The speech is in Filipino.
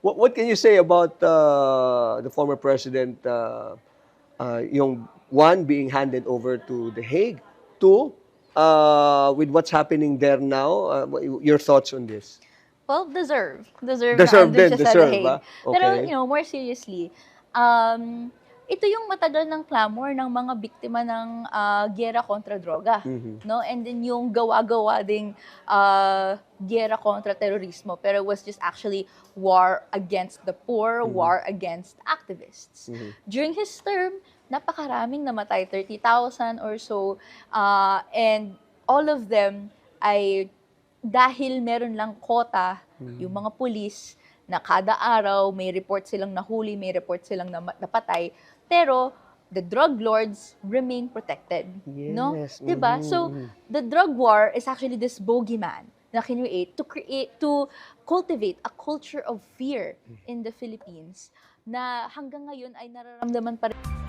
What, what can you say about uh, the former president, uh, uh, yung one being handed over to The Hague, two, uh, with what's happening there now, uh, your thoughts on this? Well, deserve. Deserve, Deserve din, deserve, The Hague. ah? Pero, Okay. you know, more seriously, um, ito yung matagal ng clamor ng mga biktima ng ah, gyera kontra droga. Mhm. No? And then yung gawa-gawa ding uh, gyera kontra terorismo. Pero it was just actually war against the poor, war against activists. Mhm. During his term, napakaraming namatay, 30,000 or so. Uh, and all of them ay dahil meron lang kota yung mga pulis na kada araw may report silang nahuli, may report silang napatay, pero the drug lords remain protected. no? Yes, 'Di ba? So mhm. the drug war is actually this bogeyman na kinuate to create to cultivate a culture of fear in the Philippines na hanggang ngayon ay nararamdaman pa rin